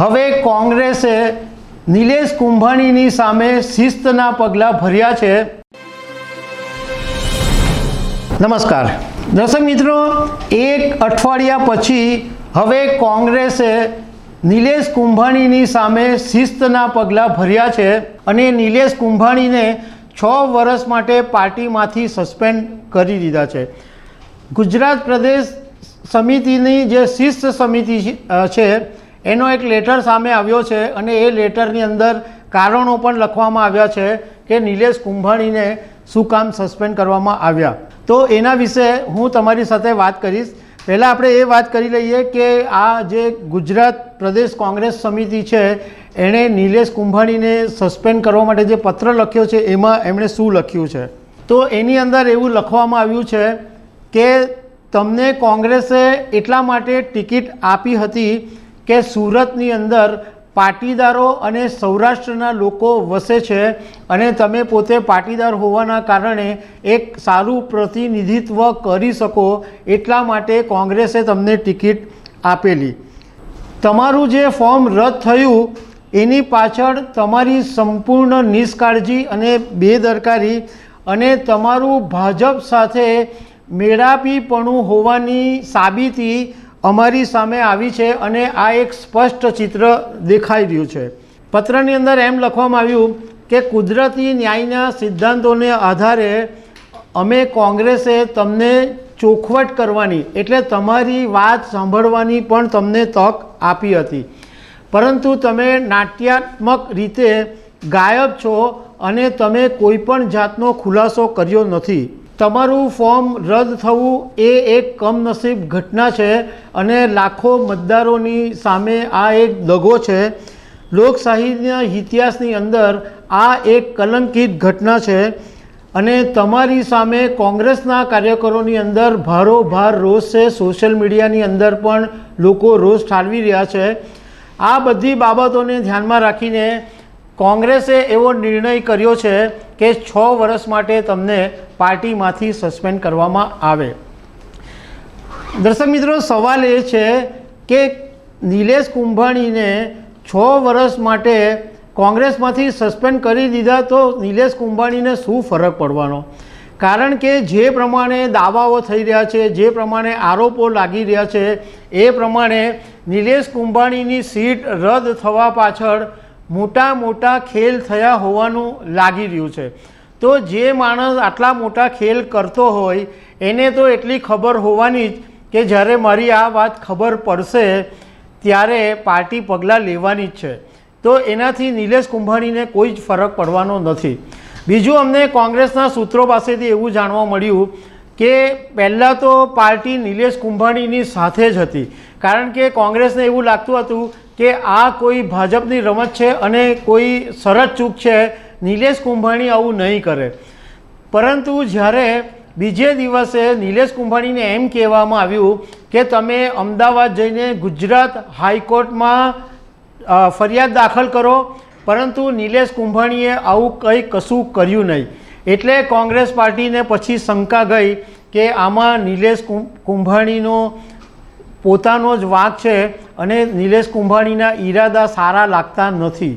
હવે કોંગ્રેસે નિલેશ કુંભાણીની સામે શિસ્તના પગલાં ભર્યા છે. નમસ્કાર. દર્શક મિત્રો, એક અઠવાડિયા પછી હવે કોંગ્રેસે નિલેશ કુંભાણીની સામે શિસ્તના પગલાં ભર્યા છે અને નિલેશ કુંભાણીને છ વર્ષ માટે પાર્ટીમાંથી સસ્પેન્ડ કરી દીધા છે. ગુજરાત પ્રદેશ સમિતિની જે શિસ્ત સમિતિ છે- એનો એક લેટર સામે આવ્યો છે અને એ લેટરની અંદર કારણો પણ લખવામાં આવ્યા છે કે નિલેશ કુંભાણીને શું કામ સસ્પેન્ડ કરવામાં આવ્યા. તો એના વિશે હું તમારી સાથે વાત કરીશ. પહેલાં આપણે એ વાત કરી લઈએ કે આ જે ગુજરાત પ્રદેશ કોંગ્રેસ સમિતિ છે, એણે નિલેશ કુંભાણીને સસ્પેન્ડ કરવા માટે જે પત્ર લખ્યો છે, એમાં એમણે શું લખ્યું છે? તો એની અંદર એવું લખવામાં આવ્યું છે કે, તમને કોંગ્રેસે એટલા માટે ટિકિટ આપી હતી કે સુરતની અંદર પાટીદારો અને સૌરાષ્ટ્રના લોકો વસે છે અને તમે પોતે પાટીદાર હોવાના કારણે એક સારું પ્રતિનિધિત્વ કરી શકો એટલા માટે કોંગ્રેસે તમને ટિકિટ આપેલી. તમારું જે ફોર્મ રદ થયું, એની પાછળ તમારી સંપૂર્ણ નિષ્કાળજી અને બેદરકારી અને તમારું ભાજપ સાથે મેળાપીપણું હોવાની સાબિતી અમારી સામે આવી છે અને આ એક સ્પષ્ટ ચિત્ર દેખાઈ રહ્યું છે. પત્રની અંદર એમ લખવામાં આવ્યું કે કુદરતી ન્યાયના સિદ્ધાંતોને આધારે અમે કોંગ્રેસે તમને ચોખવટ કરવાની, એટલે તમારી વાત સાંભળવાની પણ તમને તક આપી હતી. પરંતુ તમે નાટ્યાત્મક રીતે ગાયબ છો અને તમે કોઈ પણ જાતનો ખુલાસો કર્યો નથી. તમારું ફોર્મ રદ થવું એ એક કમનસીબ ઘટના છે અને લાખો મતદારોની સામે આ એક દગો છે. લોકશાહીના ઇતિહાસની અંદર આ એક કલંકિત ઘટના છે અને તમારી સામે કોંગ્રેસના કાર્યકરોની અંદર ભારોભાર રોષ છે. સોશિયલ મીડિયાની અંદર પણ લોકો રોષ ઠાલવી રહ્યા છે. આ બધી બાબતોને ધ્યાનમાં રાખીને કોંગ્રેસે એવો નિર્ણય કર્યો છે કે છ વર્ષ માટે તમને પાર્ટીમાંથી સસ્પેન્ડ કરવામાં આવે. દર્શક મિત્રો, સવાલ એ છે કે નિલેશ કુંભાણીને છ વર્ષ માટે કોંગ્રેસમાંથી સસ્પેન્ડ કરી દીધા તો નિલેશ કુંભાણીને શું ફરક પડવાનો? કારણ કે જે પ્રમાણે દાવાઓ થઈ રહ્યા છે, જે પ્રમાણે આરોપો લાગી રહ્યા છે, એ પ્રમાણે નિલેશ કુંભાણીની સીટ રદ થવા પાછળ મોટા મોટા ખેલ થયા હોવાનું લાગી રહ્યું છે. તો જે માણસ આટલા મોટા ખેલ કરતો હોય, એને તો એટલી ખબર હોવાની જ કે જ્યારે મારી આ વાત ખબર પડશે, ત્યારે પાર્ટી પગલાં લેવાની જ છે. તો એનાથી નિલેશ કુંભાણીને કોઈ જ ફરક પડવાનો નથી. બીજું અમને કોંગ્રેસના સૂત્રો પાસેથી એવું જાણવા મળ્યું કે પહેલાં તો પાર્ટી નિલેશ કુંભાણીની સાથે જ હતી. કારણ કે કોંગ્રેસને એવું લાગતું હતું કે આ કોઈ ભાજપની રમત છે અને કોઈ સરળ ચૂક છે નિલેશ કુંભાણી આવું નહીં કરે. પરંતુ જ્યારે બીજે દિવસે નિલેશ કુંભાણીને એમ કહેવામાં આવ્યું કે તમે અમદાવાદ જઈને ગુજરાત હાઈકોર્ટમાં ફરિયાદ દાખલ કરો, પરંતુ નિલેશ કુંભાણીએ આવું કંઈ કશું કર્યું નહીં. એટલે કોંગ્રેસ પાર્ટીને પછી શંકા ગઈ કે આમાં નિલેશ કુંભાણીનો પોતાનો જ વાંક છે અને નિલેશ કુંભાણીના ઈરાદા સારા લાગતા નથી.